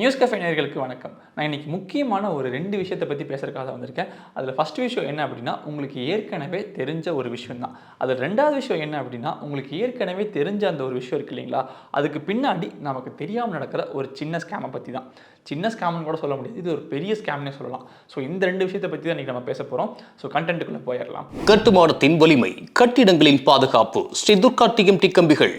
News cafe நேயர்களுக்கு வணக்கம். நான் இன்னைக்கு முக்கியமான ஒரு ரெண்டு விஷயத்தை பற்றி பேசுறதுக்காக வந்திருக்கேன். அதில் ஃபர்ஸ்ட் விஷயம் என்ன அப்படின்னா உங்களுக்கு ஏற்கனவே தெரிஞ்ச ஒரு விஷயம் தான் அதில் ரெண்டாவது விஷயம் என்ன அப்படின்னா உங்களுக்கு ஏற்கனவே தெரிஞ்ச அந்த ஒரு விஷயம் இருக்கு இல்லைங்களா? அதுக்கு பின்னாடி நமக்கு தெரியாமல் நடக்கிற ஒரு சின்ன ஸ்கேமை பற்றி தான் சின்ன ஸ்கேம்னு கூட சொல்ல முடியாது. இது ஒரு பெரிய ஸ்கேம்னே சொல்லலாம். ஸோ இந்த ரெண்டு விஷயத்தை பற்றி தான் இன்றைக்கி நம்ம பேச போகிறோம் ஸோ கண்டென்ட்டுக்குள்ளே போயிடலாம். கட்டுமானத்தின் வலிமை கட்டிடங்களின் பாதுகாப்பு ஸ்ரீ துர்கா டிஎம்டி கம்பிகள்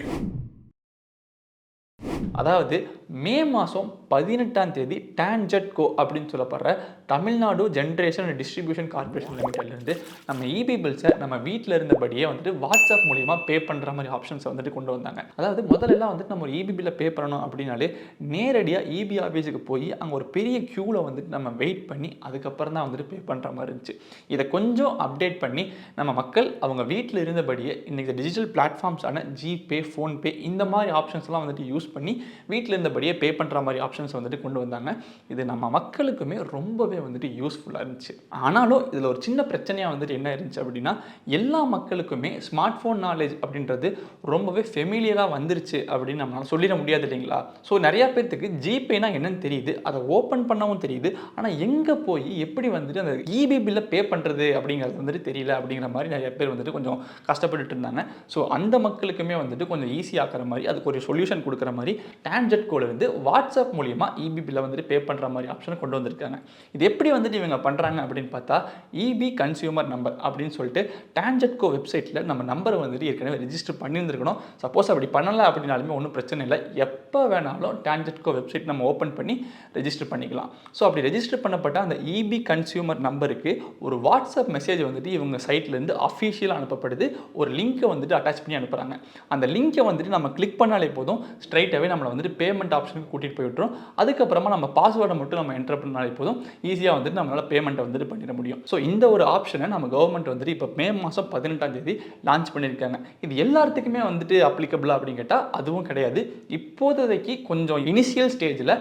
அதாவது மே மாதம் பதினெட்டாம் தேதி டான்ஜெட் கோ அப்படின்னு சொல்லப்படுற Tamil Nadu generation and distribution corporation லிமிடெட்லேருந்து நம்ம இபி பில்ஸை நம்ம வீட்டில் இருந்தபடியே வந்துட்டு வாட்ஸ்அப் மூலியமாக பே பண்ணுற மாதிரி ஆப்ஷன்ஸை வந்துட்டு கொண்டு வந்தாங்க. அதாவது முதல்லலாம் வந்துட்டு நம்ம ஒரு இபி பில்லை பே பண்ணணும் அப்படின்னாலே நேரடியாக இபி ஆஃபீஸுக்கு போய் அங்கே ஒரு பெரிய க்யூவில் வந்துட்டு நம்ம வெயிட் பண்ணி அதுக்கப்புறம் தான் வந்துட்டு பே பண்ணுற மாதிரி இருந்துச்சு. இதை கொஞ்சம் அப்டேட் பண்ணி நம்ம மக்கள் அவங்க வீட்டில் இருந்தபடியே இன்றைக்கி டிஜிட்டல் பிளாட்ஃபார்ம்ஸான ஜிபே ஃபோன்பே இந்த மாதிரி ஆப்ஷன்ஸ்லாம் வந்துட்டு யூஸ் பண்ணி வீட்டில் இருந்தபடியே பே பண்ணுற மாதிரி ஆப்ஷன்ஸ் வந்துட்டு கொண்டு வந்தாங்க. இது நம்ம மக்களுக்குமே ரொம்பவே வந்துட்டு யூஸ்ஃபுல்லாக இருந்துச்சு. ஆனாலும் இதில் ஒரு சின்ன பிரச்சனையாக வந்துட்டு என்ன இருந்துச்சு அப்படின்னா எல்லா மக்களுக்குமே ஸ்மார்ட் ஃபோன் நாலேஜ் அப்படின்றது ரொம்பவே ஃபெமிலியராக வந்துருச்சு அப்படின்னு நம்மளால சொல்லிட முடியாது இல்லைங்களா? ஸோ நிறையா பேர்த்துக்கு ஜிபேனா என்னன்னு தெரியுது. அதை ஓப்பன் பண்ணவும் தெரியுது. ஆனால் எங்கே போய் எப்படி வந்துட்டு அந்த இபி பில்லை பே பண்ணுறது அப்படிங்கிறது வந்துட்டு தெரியல அப்படிங்கிற மாதிரி நிறைய பேர் வந்துட்டு கொஞ்சம் கஷ்டப்பட்டுட்டு இருந்தாங்க. ஸோ அந்த மக்களுக்குமே வந்துட்டு கொஞ்சம் ஈஸியாக்குற மாதிரி அதுக்கு ஒரு சொல்யூஷன் கொடுக்குற மாதிரி டான்ஜெட் கோல வாட்ஸ்அப் வாட்ஸ்அப் மூலியமா இபி பில்லை வந்துட்டு பே பண்ணுற மாதிரி ஆப்ஷனை கொண்டு வந்திருக்காங்க. இது எப்படி வந்துட்டு இவங்க பண்ணுறாங்க அப்படின்னு பார்த்தா இபி கன்சியூமர் நம்பர் அப்படின்னு சொல்லிட்டு டான்ஜெட்கோ வெப்சைட்டில் நம்ம நம்பரை வந்துட்டு ஏற்கனவே ரெஜிஸ்டர் பண்ணியிருந்துருக்கணும். சப்போஸ் அப்படி பண்ணலை அப்படின்னாலுமே ஒன்றும் பிரச்சனை இல்லை. எப்போ வேணாலும் டான்ஜெட்கோ வெப்சைட் நம்ம ஓப்பன் பண்ணி ரெஜிஸ்டர் பண்ணிக்கலாம். ஸோ அப்படி ரெஜிஸ்டர் பண்ணப்பட்ட அந்த இபி கன்சியூமர் நம்பருக்கு ஒரு வாட்ஸ்அப் மெசேஜ் வந்துட்டு இவங்க சைட்லேருந்து அஃபிஷியலாக அனுப்பப்படுது. ஒரு லிங்க்கை வந்துட்டு அட்டாச் பண்ணி அனுப்புகிறாங்க அந்த லிங்க்கை வந்துட்டு நம்ம கிளிக் பண்ணாலே போதும். ஸ்ட்ரைட்டாகவே நம்மளை வந்துட்டு பேமெண்ட் ஆப்ஷனுக்கு கூட்டிகிட்டு போய் விட்டுரும். அதுக்கப்புறமா நம்ம பாஸ்வேர்டை மட்டும் நம்ம என்டர் பண்ணாலே போதும். ஈஸியாக வந்துட்டு நம்மளால் பேமெண்ட்டை வந்துட்டு பண்ணிட முடியும். ஸோ இந்த ஒரு ஆப்ஷனை நம்ம கவர்மெண்ட் வந்துட்டு இப்போ மே மாதம் பதினெட்டாம் தேதி லான்ச் பண்ணியிருக்காங்க. இது எல்லாத்துக்குமே வந்துட்டு அப்ளிகபிளா அப்படின்னு கேட்டால் அதுவும் கிடையாது. இப்போதைக்கு கொஞ்சம் இனிஷியல் ஸ்டேஜில்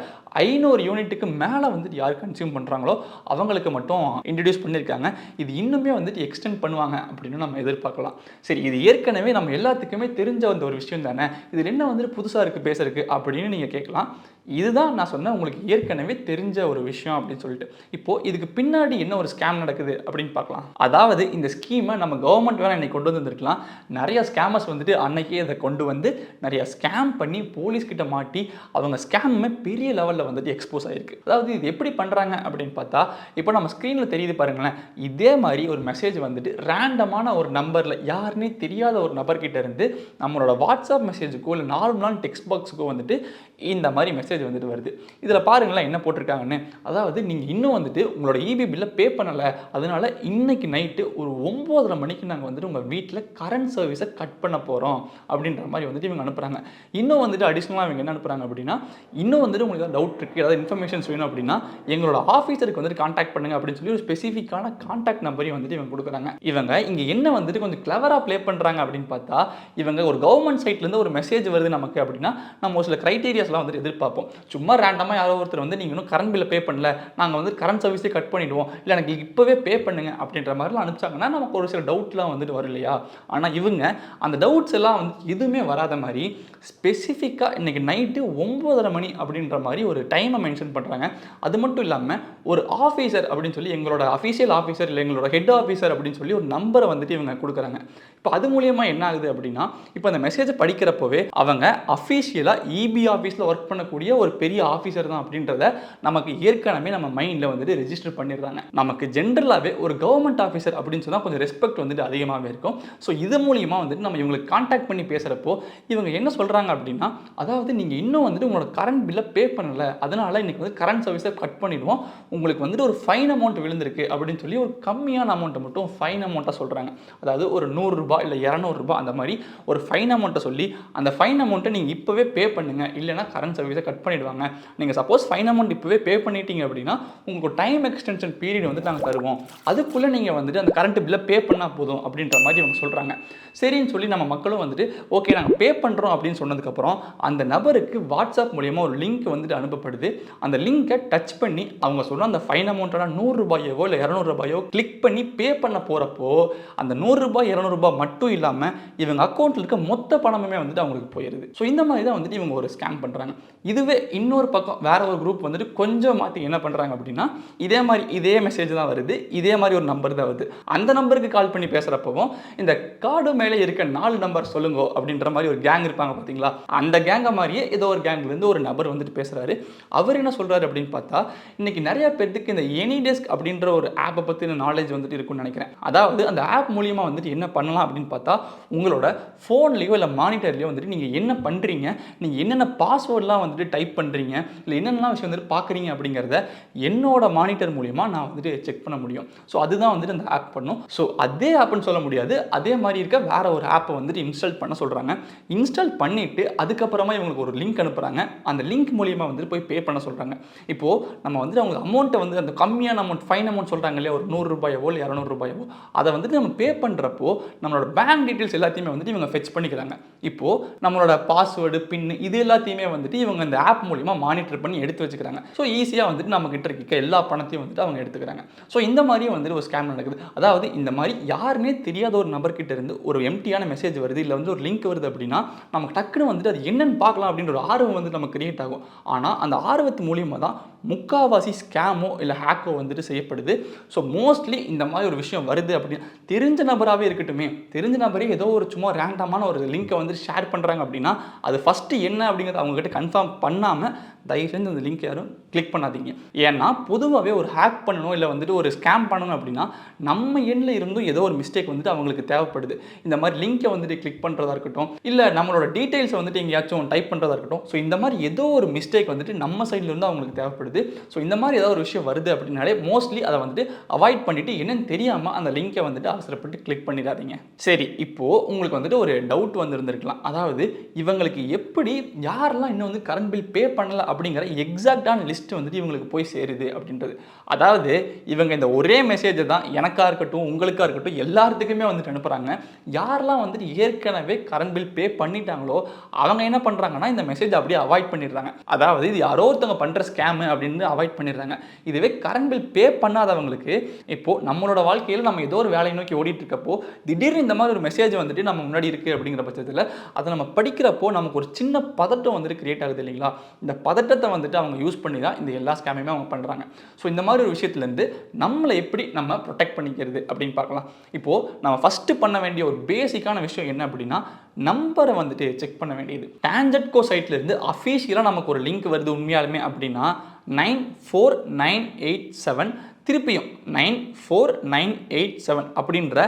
ஐநூறு யூனிட்டுக்கு மேலே வந்துட்டு யார் கன்சியூம் பண்ணுறாங்களோ அவங்களுக்கு மட்டும் இன்ட்ரடியூஸ் பண்ணியிருக்காங்க. இது இன்னுமே வந்துட்டு எக்ஸ்டெண்ட் பண்ணுவாங்க அப்படின்னு நம்ம எதிர்பார்க்கலாம். சரி இது ஏற்கனவே நம்ம எல்லாத்துக்குமே தெரிஞ்ச வந்த ஒரு விஷயம் தானே? இதில் என்ன வந்துட்டு புதுசாக இருக்குது பேசுறதுக்கு அப்படின்னு நீங்கள் கேட்கலாம். இதுதான் நான் சொன்னேன் உங்களுக்கு ஏற்கனவே தெரிஞ்ச ஒரு விஷயம் அப்படின்னு சொல்லிட்டு. இப்போது இதுக்கு பின்னாடி என்ன ஒரு ஸ்கேம் நடக்குது அப்படின்னு பார்க்கலாம். அதாவது இந்த ஸ்கீமை நம்ம கவர்மெண்ட் வேணால் இன்னைக்கு கொண்டு வந்திருக்கலாம். நிறைய ஸ்கேமர்ஸ் வந்துட்டு அன்னைக்கே அதை கொண்டு வந்து நிறைய ஸ்கேம் பண்ணி போலீஸ் கிட்ட மாட்டி அவங்க ஸ்கேமுமே பெரிய லெவலில் வந்துட்டு எக்ஸ்போஸ் ஆயிருக்கு. அதாவது இது எப்படி பண்ணுறாங்க அப்படின்னு பார்த்தா இப்போ நம்ம ஸ்க்ரீனில் தெரியுது பாருங்களேன். இதே மாதிரி ஒரு மெசேஜ் வந்துட்டு ரேண்டமான ஒரு நம்பரில் யாருன்னே தெரியாத ஒரு நபர்கிட்ட இருந்து நம்மளோட வாட்ஸ்அப் மெசேஜுக்கோ இல்லை நார்மலான டெக்ஸ்ட் பாக்ஸுக்கோ வந்துட்டு இந்த மாதிரி மெசேஜ் வந்துட்டு வருது. இதில் பாருங்களேன் என்ன போட்டிருக்காங்கன்னு. அதாவது நீங்கள் இன்னும் வந்துட்டு உங்களோட இபி பில்லை பே பண்ணலை. அதனால இன்னைக்கு நைட்டு ஒரு ஒம்போதரை மணிக்கு நாங்கள் வந்துட்டு உங்கள் வீட்டில் கரண்ட் சர்வீஸை கட் பண்ண போகிறோம் அப்படின்ற மாதிரி வந்துட்டு இவங்க அனுப்புகிறாங்க இன்னும் வந்துட்டு அடிஷ்னலாக இவங்க என்ன அனுப்புகிறாங்க அப்படின்னா இன்னும் வந்துட்டு உங்களுக்கு ஏதாவது டவுட் இருக்குது ஏதாவது இன்ஃபர்மேஷன்ஸ் வேணும் அப்படின்னா எங்களோட ஆஃபீஸருக்கு வந்துட்டு காண்டாக்ட் பண்ணுங்க அப்படின்னு சொல்லி ஒரு ஸ்பெசிஃபிக்கான காண்டாக்ட் நம்பரையும் வந்துட்டு இவங்க கொடுக்குறாங்க. இவங்க இங்கே என்ன வந்துட்டு கொஞ்சம் கிளவராக ப்ளே பண்ணுறாங்க அப்படின்னு பார்த்தா இவங்க ஒரு கவர்மெண்ட் சைட்லேருந்து ஒரு மெசேஜ் வருது நமக்கு அப்படின்னா நம்ம ஒரு சில க்ரைட்டீரியாஸ் க்ரைட்டீரியாஸ்லாம் வந்துட்டு எதிர்பார்ப்போம். சும்மா ரேண்டமாக யாரோ ஒருத்தர் வந்து நீங்கள் இன்னும் கரண்ட் பில்லை பே பண்ணல. நாங்கள் வந்து கரண்ட் சர்வீஸே கட் பண்ணிடுவோம். இல்லை எனக்கு இப்போவே பே பண்ணுங்க. அப்படின்ற மாதிரிலாம் அனுப்பிச்சாங்கன்னா நமக்கு ஒரு சில டவுட்லாம் வந்துட்டு வரும் இல்லையா? ஆனால் இவங்க அந்த டவுட்ஸ் எல்லாம் வந்து எதுவுமே வராத மாதிரி ஸ்பெசிஃபிக்காக இன்னைக்கு நைட்டு ஒம்பதரை மணி அப்படின்ற மாதிரி ஒரு டைமை மென்ஷன் பண்ணுறாங்க அது மட்டும் இல்லாமல் ஒரு ஆஃபீஸர் அப்படின்னு சொல்லி எங்களோட அஃபீஷியல் ஆஃபீஸர் இல்லை எங்களோட ஹெட் ஆஃபீஸர் அப்படின்னு சொல்லி ஒரு நம்பரை வந்துட்டு இவங்க கொடுக்குறாங்க. இப்போ அது மூலியமாக என்ன ஆகுது அப்படின்னா இப்போ அந்த மெசேஜை படிக்கிறப்போவே அவங்க அஃபீஷியலாக இபி ஆஃபீஸில் ஒர்க் பண்ணக்கூடிய ஒரு பெரிய ஆஃபீஸர் தான் அப்படின்றத நமக்கு ஏற்கனவே நம்ம மைண்டில் வந்துட்டு ரெஜிஸ்டர் பண்ணிடுறாங்க நமக்கு ஜென்ரலாகவே ஒரு கவர்மெண்ட் ஆஃபீஸர் அப்படின்னு சொன்னால் கொஞ்சம் ரெஸ்பெக்ட் வந்துட்டு அதிகமாகவே இருக்கும். ஸோ இது மூலியமாக வந்துட்டு நம்ம இவங்களுக்கு காண்டாக்ட் பண்ணி பேசுகிறப்போ இவங்க என்ன சொல்கிறாங்க அப்படின்னா அதாவது நீங்கள் இன்னும் வந்துட்டு உங்களோட கரண்ட் பில்லை பே பண்ணலை. அதனால இன்னைக்கு வந்து கரண்ட் சர்வீஸை கட் பண்ணிடுவோம். உங்களுக்கு வந்துட்டு ஒரு ஃபைன் அமௌண்ட் விழுந்திருக்கு அப்படின்னு சொல்லி ஒரு கம்மியான அமௌண்ட்டை மட்டும் ஃபைன் அமௌண்ட்டாக சொல்கிறாங்க அதாவது ஒரு நூறுரூபா இல்லை இரநூறுபா அந்த மாதிரி ஒரு ஃபைன் அமௌண்ட்டை சொல்லி அந்த ஃபைன் அமௌண்ட்டை நீங்கள் இப்போவே பே பண்ணுங்க. கரண்ட் சர்வீஸை கட் பண்ணிடுவாங்க. நீங்கள் சப்போஸ் ஃபைன் அமௌண்ட் இப்போவே பே பண்ணிட்டீங்க அப்படின்னா உங்களுக்கு டைம் எக்ஸ்டென்ஷன் பீரியட் வந்து நாங்கள் தருவோம். அதுக்குள்ளே நீங்கள் வந்துட்டு அந்த கரண்ட் பில்லை பே பண்ணால் போதும் அப்படின்ற மாதிரி அவங்க சொல்கிறாங்க சரின்னு சொல்லி நம்ம மக்களும் வந்துட்டு ஓகே நாங்கள் பே பண்ணுறோம் அப்படின்னு சொன்னதுக்கப்புறம் அந்த நபருக்கு வாட்ஸ்அப் மூலியமாக ஒரு லிங்க் வந்துட்டு அனுப்பப்படுது. அந்த லிங்கை டச் பண்ணி அவங்க சொல்கிற அந்த ஃபைன் அமௌண்ட்டான நூறுரூபாயோ இல்லை இரநூறுபாயோ கிளிக் பண்ணி பே பண்ண போகிறப்போ அந்த நூறுரூபா இரநூறுபா மட்டும் இல்லாமல் இவங்க அக்கௌண்ட்டில் இருக்க மொத்த பணமுமே வந்துட்டு அவங்களுக்கு போயிடுது ஸோ இந்த மாதிரி தான் வந்துட்டு இவங்க ஒரு ஸ்கேம் பண்ணுறாங்க பண்ணுறாங்க இதுவே இன்னொரு பக்கம் வேற ஒரு குரூப் வந்துட்டு கொஞ்சம் மாற்றி என்ன பண்ணுறாங்க அப்படின்னா இதே மாதிரி இதே மெசேஜ் தான் வருது இதே மாதிரி ஒரு நம்பர் தான் வருது. அந்த நம்பருக்கு கால் பண்ணி பேசுகிறப்பவும் இந்த கார்டு மேலே இருக்க நாலு நம்பர் சொல்லுங்க அப்படின்ற மாதிரி ஒரு கேங் இருப்பாங்க பார்த்தீங்களா அந்த கேங்கை மாதிரியே ஏதோ ஒரு கேங்லேருந்து ஒரு நபர் வந்துட்டு பேசுகிறாரு அவர் என்ன சொல்கிறாரு அப்படின்னு பார்த்தா இன்னைக்கு நிறைய பேர்த்துக்கு இந்த எனி டெஸ்க் அப்படின்ற ஒரு ஆப்பை பற்றின நாலேஜ் வந்துட்டு இருக்கும்னு நினைக்கிறேன். அதாவது அந்த ஆப் மூலியமாக வந்துட்டு என்ன பண்ணலாம் அப்படின்னு பார்த்தா உங்களோட ஃபோன்லேயோ இல்லை மானிட்டர்லேயோ வந்துட்டு நீங்கள் என்ன பண்ணுறீங்க நீங்கள் என்னென்ன பாஸ்வேர்ட்லாம் வந்துட்டு டைப் பண்ணுறீங்க இல்லை என்னென்னலாம் விஷயம் வந்துட்டு பார்க்குறீங்க அப்படிங்கிறத என்னோட மானிட்டர் மூலியமாக நான் வந்துட்டு செக் பண்ண முடியும். ஸோ அதுதான் வந்துட்டு அந்த ஆப் பண்ணும். ஸோ அதே ஆப்னு சொல்ல முடியாது. அதே மாதிரி இருக்க வேற ஒரு ஆப்பை வந்துட்டு இன்ஸ்டால் பண்ண சொல்கிறாங்க இன்ஸ்டால் பண்ணிவிட்டு அதுக்கப்புறமா இவங்களுக்கு ஒரு லிங்க் அனுப்புகிறாங்க அந்த லிங்க் மூலியமாக வந்துட்டு போய் பே பண்ண சொல்கிறாங்க இப்போது நம்ம வந்துட்டு அவங்க அமௌண்ட்டை வந்து அந்த கம்மியான அமௌண்ட் ஃபைன் அமௌண்ட் சொல்கிறாங்க இல்லையா? ஒரு நூறுரூபாயவோ இல்லை இரநூறுபாயோ அதை வந்துட்டு நம்ம பே பண்ணுறப்போ நம்மளோட பேங்க் டீட்டெயில்ஸ் எல்லாத்தையுமே வந்துட்டு இவங்க ஃபெச் பண்ணிக்கிறாங்க. இப்போது நம்மளோட பாஸ்வேர்டு பின் இது எல்லாத்தையுமே வந்துட்டு இவங்க இந்த ஆப் மூலிமா மானிட்டர் பண்ணி எடுத்து வச்சுக்கிறாங்க. ஸோ ஈஸியாக வந்துட்டு நம்ம கிட்ட இருக்க எல்லா பணத்தையும் வந்துட்டு அவங்க எடுத்துக்கிறாங்க. ஸோ இந்த மாதிரியும் வந்துட்டு ஒரு ஸ்கேம் நடக்குது. அதாவது இந்த மாதிரி யாருமே தெரியாத ஒரு நபர்கிட்ட இருந்து ஒரு எம்டியான மெசேஜ் வருது இல்லை வந்து ஒரு லிங்க் வருது அப்படின்னா நமக்கு டக்குன்னு வந்துட்டு அது என்னென்னு பார்க்கலாம் அப்படின்ற ஒரு ஆர்வம் வந்து நமக்கு கிரியேட் ஆகும். ஆனால் அந்த ஆர்வத்து மூலியமாக தான் முக்காவாசி ஸ்கேமோ இல்லை ஹேக்கோ வந்துட்டு செய்யப்படுது. ஸோ மோஸ்ட்லி இந்த மாதிரி ஒரு விஷயம் வருது அப்படின்னு தெரிஞ்ச நபராகவே இருக்கட்டுமே தெரிஞ்ச நபரே ஏதோ ஒரு சும்மா ரேண்டமான ஒரு லிங்க்கை வந்து ஷேர் பண்ணுறாங்க அப்படின்னா அது ஃபஸ்ட்டு என்ன அப்படிங்கிறத அவங்ககிட்ட கன்ஃபார்ம் பண்ணாமல் தயவு செஞ்சு அந்த லிங்க் யாரும் கிளிக் பண்ணாதீங்க. ஏன்னா பொதுவாகவே ஒரு ஹேக் பண்ணணும் இல்லை வந்துட்டு ஒரு ஸ்கேம் பண்ணணும் அப்படின்னா நம்ம எண்ணில் இருந்தும் ஏதோ ஒரு மிஸ்டேக் வந்துட்டு அவங்களுக்கு தேவைப்படுது. இந்த மாதிரி லிங்கை வந்துட்டு கிளிக் பண்ணுறதா இருக்கட்டும் இல்லை நம்மளோட டீட்டெயில்ஸை வந்துட்டு எங்கேயாச்சும் டைப் பண்ணுறதா இருக்கட்டும் ஸோ இந்த மாதிரி ஏதோ ஒரு மிஸ்டேக் வந்துட்டு நம்ம சைட்லேருந்து அவங்களுக்கு தேவைப்படுது. ஸோ இந்த மாதிரி ஏதோ ஒரு விஷயம் வருது அப்படின்னாலே மோஸ்ட்லி அதை வந்துட்டு அவாய்ட் பண்ணிட்டு என்னன்னு தெரியாமல் அந்த லிங்கை வந்துட்டு அவசரப்பட்டு கிளிக் பண்ணிடாதீங்க. சரி இப்போது உங்களுக்கு வந்துட்டு ஒரு டவுட் வந்துருந்துருக்கலாம். அதாவது இவங்களுக்கு எப்படி யாரெல்லாம் இன்னும் வந்து கரண்ட் பில் பே பண்ணலை அப்படிங்கிற எக்ஸாக்டான லிஸ்ட் வந்துட்டு இவங்களுக்கு போய் சேருது அப்படின்றது. அதாவது இவங்க இந்த ஒரே மெசேஜை தான் எனக்காக இருக்கட்டும் உங்களுக்காக இருக்கட்டும் எல்லாத்துக்குமே வந்துட்டு அனுப்புகிறாங்க யாரெல்லாம் வந்துட்டு ஏற்கனவே கரண்ட் பில் பே பண்ணிட்டாங்களோ அவங்க என்ன பண்ணுறாங்கன்னா இந்த மெசேஜ் அப்படியே அவாய்ட் பண்ணிடுறாங்க. அதாவது இது யாரோ ஒருத்தவங்க பண்ணுற ஸ்கேமு அப்படின்னு அவாய்ட் பண்ணிடுறாங்க. இதுவே கரண்ட் பில் பே பண்ணாதவங்களுக்கு இப்போது நம்மளோட வாழ்க்கையில் நம்ம ஏதோ ஒரு வேலையை நோக்கி ஓடிட்டு இருக்கப்போ திடீர்னு இந்த மாதிரி ஒரு மெசேஜ் வந்துட்டு நம்ம முன்னாடி இருக்குது அப்படிங்கிற பட்சத்தில் அதை நம்ம படிக்கிறப்போ நமக்கு ஒரு சின்ன பதட்டம் வந்துட்டு கிரியேட் ஆகுது இல்லைங்களா? இந்த பதட்டத்தை வந்துட்டு அவங்க யூஸ் பண்ணி தான் இந்த எல்லா ஸ்கேமையுமே அவங்க பண்ணுறாங்க ஸோ இந்த மாதிரி ஒரு விஷயத்துலேருந்து நம்மளை எப்படி நம்ம ப்ரொடெக்ட் பண்ணிக்கிறது அப்படின்னு பார்க்கலாம். இப்போது நம்ம ஃபஸ்ட்டு பண்ண வேண்டிய ஒரு பேசிக்கான விஷயம் என்ன அப்படின்னா நம்பரை வந்துட்டு செக் பண்ண வேண்டியது. டான்ஜெட்கோ சைட்லேருந்து அஃபீஷியலாக நமக்கு ஒரு லிங்க் வருது உண்மையாலுமே அப்படின்னா nine four nine eight seven திருப்பியும் nine four nine eight seven அப்படின்ற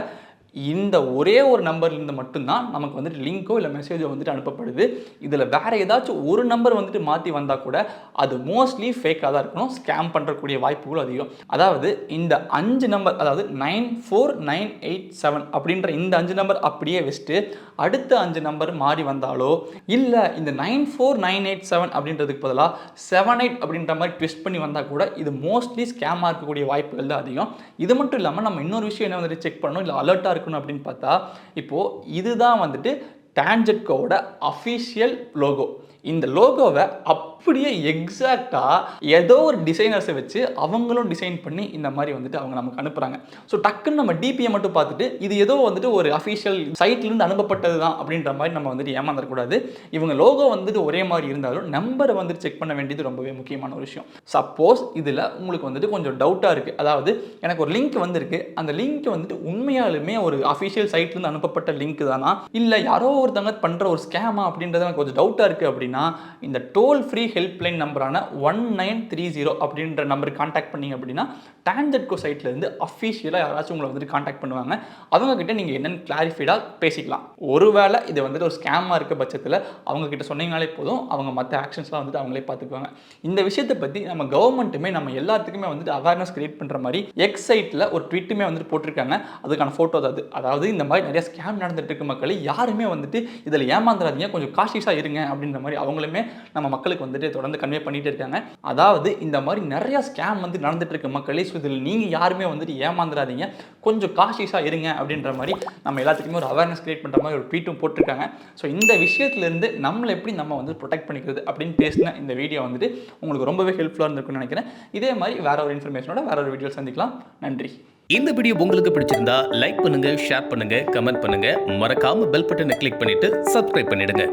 இந்த ஒரே ஒரு நம்பர்லேருந்து மட்டும்தான் நமக்கு வந்துட்டு லிங்கோ இல்லை மெசேஜோ வந்துட்டு அனுப்பப்படுது. இதில் வேற ஏதாச்சும் ஒரு நம்பர் வந்துட்டு மாற்றி வந்தால் கூட அது மோஸ்ட்லி ஃபேக்காக தான் இருக்கணும். ஸ்கேம் பண்ணுறக்கூடிய வாய்ப்புகள் அதிகம். அதாவது இந்த அஞ்சு நம்பர் அதாவது nine four nine eight seven அப்படின்ற இந்த அஞ்சு நம்பர் அப்படியே வச்சுட்டு அடுத்த அஞ்சு நம்பர் மாறி வந்தாலோ இல்லை இந்த nine four nine eight seven அப்படின்றதுக்கு பதிலாக செவன் எயிட் அப்படின்ற மாதிரி ட்விஸ்ட் பண்ணி வந்தால் கூட இது மோஸ்ட்லி ஸ்கேமாக இருக்கக்கூடிய வாய்ப்புகள் தான் அதிகம். இது மட்டும் இல்லாமல் நம்ம இன்னொரு விஷயம் என்ன வந்துட்டு செக் பண்ணணும்? இல்லை அலர்ட்டாக இருக்கணும் அப்படின்னு பார்த்தா இப்போது இதுதான் வந்துட்டு டான்ஜெட்கோட அஃபிஷியல் லோகோ இந்த லோகோவை அப்படியே எக்ஸாக்டாக ஏதோ ஒரு டிசைனர்ஸை வச்சு அவங்களும் டிசைன் பண்ணி இந்த மாதிரி வந்துட்டு அவங்க நமக்கு அனுப்புகிறாங்க ஸோ டக்குன்னு நம்ம டிபியை மட்டும் பார்த்துட்டு இது ஏதோ வந்துட்டு ஒரு அஃபிஷியல் சைட்லேருந்து அனுப்பப்பட்டது தான் அப்படின்ற மாதிரி நம்ம வந்துட்டு ஏமாந்துடக்கூடாது இவங்க லோகோ வந்துட்டு ஒரே மாதிரி இருந்தாலும் நம்பரை வந்துட்டு செக் பண்ண வேண்டியது ரொம்பவே முக்கியமான ஒரு விஷயம். சப்போஸ் இதில் உங்களுக்கு வந்துட்டு கொஞ்சம் டவுட்டாக இருக்குது அதாவது எனக்கு ஒரு லிங்க் வந்திருக்கு. அந்த லிங்க் வந்துட்டு உண்மையாலுமே ஒரு அஃபிஷியல் சைட்லேருந்து அனுப்பப்பட்ட லிங்க் தானா? இல்லை யாரோ ஒருத்தவங்க பண்ணுற ஒரு ஸ்கேமா அப்படின்றது எனக்கு கொஞ்சம் டவுட்டாக இருக்குது அப்படின்னா இந்த டோல் ஃப்ரீ ஹெல்ப்லைன் நம்பரான ஒன் நைன் த்ரீ ஜீரோ அப்படின்ற நம்பருக்கு காண்டாக்ட் பண்ணீங்க அப்படின்னா டான்ஜெட்கோ சைட்லேருந்து அஃபிஷியலாக யாராச்சும் உங்களை வந்துட்டு காண்டாக்ட் பண்ணுவாங்க. அவங்க கிட்ட நீங்கள் என்னென்னு கிளாரிஃபைடாக பேசிக்கலாம். ஒருவேளை இது வந்துட்டு ஒரு ஸ்கேமாக இருக்க பட்சத்தில் அவங்க கிட்ட சொன்னீங்கனாலே போதும் அவங்க மற்ற ஆக்ஷன்ஸ்லாம் வந்துட்டு அவங்களே பார்த்துக்குவாங்க. இந்த விஷயத்தை பற்றி நம்ம கவர்மெண்ட்டுமே நம்ம எல்லாத்துக்குமே வந்துட்டு அவேர்னஸ் கிரியேட் பண்ணுற மாதிரி எக்ஸ் சைட்டில் ஒரு ட்விட்டுமே வந்துட்டு போட்டிருக்காங்க. அதுக்கான ஃபோட்டோ அது அதாவது இந்த மாதிரி நிறைய ஸ்கேம் நடந்துட்டு இருக்க மக்கள் யாருமே வந்துட்டு இதில் ஏமாந்துடாதீங்க கொஞ்சம் காஷியஸாக இருங்க அப்படின்ற மாதிரி அவங்களுமே நம்ம மக்களுக்கு வந்துட்டு தொடர்ந்து கன்வே பண்ணிகிட்டு இருக்காங்க. அதாவது இந்த மாதிரி நிறையா ஸ்கேம் வந்து நடந்துட்டு இருக்க மக்களே. ஸோ இதில் நீங்கள் யாருமே வந்துட்டு ஏமாந்துடாதீங்க கொஞ்சம் காஷியஸாக இருங்க அப்படின்ற மாதிரி நம்ம எல்லாத்துக்குமே ஒரு அவேர்னஸ் கிரியேட் பண்ணுற மாதிரி ஒரு ட்வீட்டும் போட்டிருக்காங்க. ஸோ இந்த விஷயத்துலேருந்து நம்மளை எப்படி நம்ம வந்து ப்ரொடெக்ட் பண்ணிக்கிறது அப்படின்னு பேசின இந்த வீடியோ வந்துட்டு உங்களுக்கு ரொம்பவே ஹெல்ப்ஃபுல்லாக இருந்திருக்குன்னு நினைக்கிறேன். இதே மாதிரி வேற ஒரு இன்ஃபர்மேஷனோட வேற ஒரு வீடியோ சந்திக்கலாம். நன்றி. இந்த வீடியோ உங்களுக்கு பிடிச்சிருந்தா லைக் பண்ணுங்க ஷேர் பண்ணுங்க கமெண்ட் பண்ணுங்க. மறக்காம பெல் பட்டனை கிளிக் பண்ணிட்டு சப்ஸ்கிரைப் பண்ணிடுங்க.